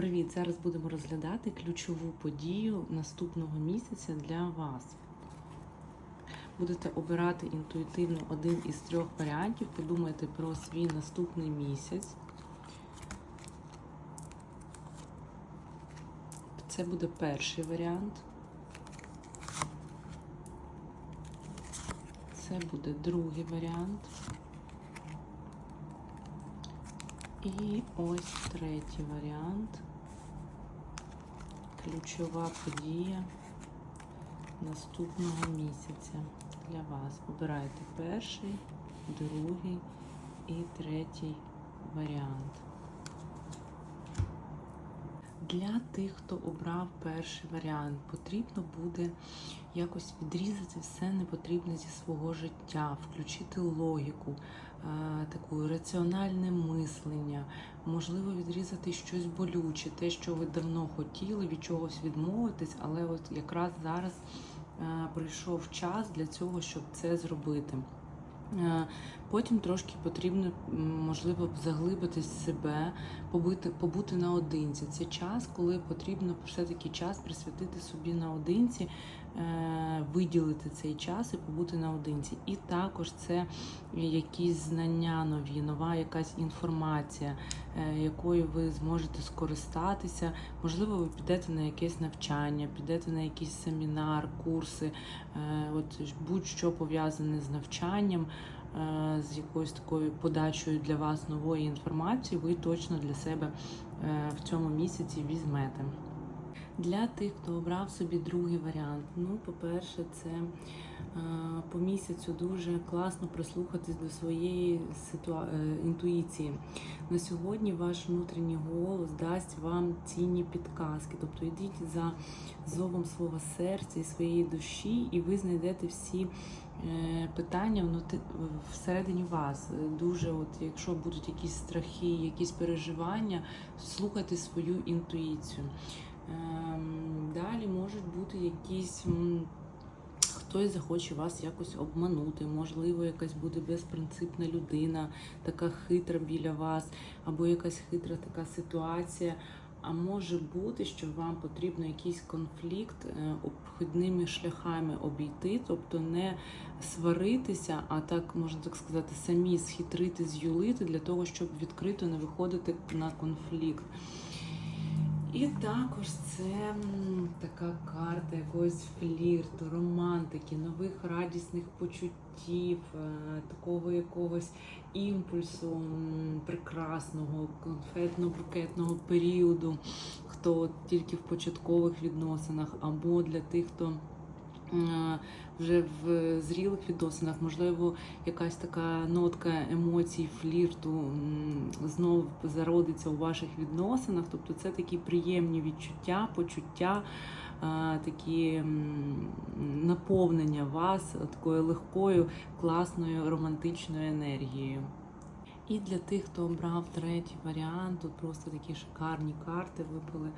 Привіт! Зараз будемо розглядати ключову подію наступного місяця для вас. Будете обирати інтуїтивно один із трьох варіантів. Подумайте про свій наступний місяць. Це буде перший варіант. Це буде другий варіант. І ось третій варіант. Ключова подія наступного місяця для вас. Обирайте перший, другий і третій варіант. Для тих, хто обрав перший варіант, потрібно буде якось відрізати все непотрібне зі свого життя, включити логіку, е, таку раціональне мислення, можливо, відрізати щось болюче, те, що ви давно хотіли, від чогось відмовитись, але от якраз зараз е, прийшов час для цього, щоб це зробити. Е, Потім трошки потрібно, можливо, заглибитись себе, побути, побути наодинці. Це час, коли потрібно все-таки час присвятити собі наодинці, е, виділити цей час і побути наодинці. І також це якісь знання нові, нова якась інформація, е, якою ви зможете скористатися. Можливо, ви підете на якесь навчання, підете на якийсь семінар, курси, от будь-що пов'язане з навчанням. Е, З якоюсь такою подачею для вас нової інформації, ви точно для себе е, в цьому місяці візьмете. Для тих, хто обрав собі другий варіант, ну, по-перше, це е, по місяцю дуже класно прислухатись до своєї ситуа... інтуїції. На сьогодні ваш внутрішній голос дасть вам цінні підказки. Тобто йдіть за зовом свого серця і своєї душі, і ви знайдете всі питання внути... всередині вас. Дуже, от, якщо будуть якісь страхи, якісь переживання, слухайте свою інтуїцію. Ем, Далі можуть бути якісь. Хтось захоче вас якось обманути, можливо, якась буде безпринципна людина, така хитра біля вас, або якась хитра така ситуація. А може бути, що вам потрібно якийсь конфлікт е, обхідними шляхами обійти, тобто не сваритися, а так можна так сказати, самі схитрити, зюлити для того, щоб відкрито не виходити на конфлікт. І також це така карта якогось флірту, романтики, нових радісних почуттів, е, такого якогось імпульсу прекрасного, конфетно-букетного періоду, хто тільки в початкових відносинах, або для тих, хто вже в зрілих відносинах, можливо, якась така нотка емоцій, флірту м, знов зародиться у ваших відносинах. Тобто це такі приємні відчуття, почуття, е, такі наповнення вас такою легкою, класною романтичною енергією. І для тих, хто обрав третій варіант, тут просто такі шикарні карти випали.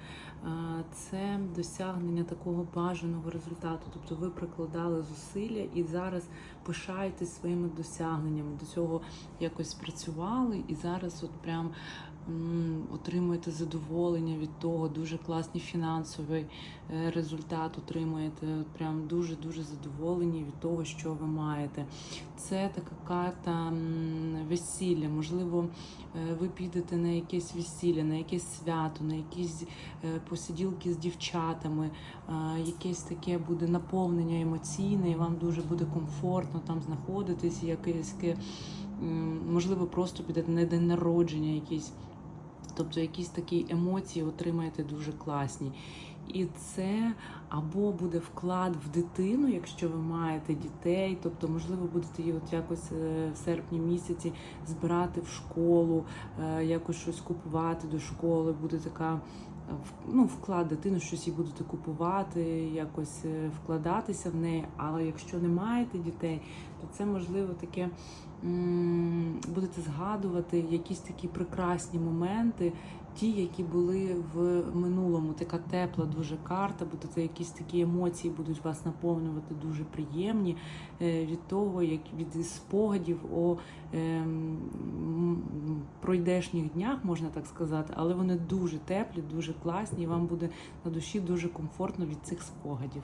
Це досягнення такого бажаного результату. Тобто ви прикладали зусилля і зараз пишаєтесь своїми досягненнями. До цього якось працювали, і зараз от прям отримуєте задоволення від того, дуже класний фінансовий е, результат отримуєте. Прям дуже дуже задоволені від того, що ви маєте. Це така карта весілля. Можливо, е, ви підете на якесь весілля, на якесь свято, на якісь е, посиділки з дівчатами, якесь таке буде наповнення емоційне, і вам дуже буде комфортно там знаходитись, якесь, можливо, просто підете на день народження якийсь. Тобто якісь такі емоції отримаєте дуже класні. І це або буде вклад в дитину, якщо ви маєте дітей, тобто, можливо, будете її от якось е, в серпні місяці збирати в школу, е, якось щось купувати до школи, буде така. Ну, вклад дитину, щось їй будете купувати, якось е, вкладатися в неї. Але якщо не маєте дітей, то це можливо таке будете згадувати якісь такі прекрасні моменти, ті, які були в минулому. Така тепла дуже карта, будете якісь такі емоції будуть вас наповнювати дуже приємні е, від того, як від спогадів о ем, пройдешніх днях, можна так сказати, але вони дуже теплі, дуже класні, і вам буде на душі дуже комфортно від цих спогадів.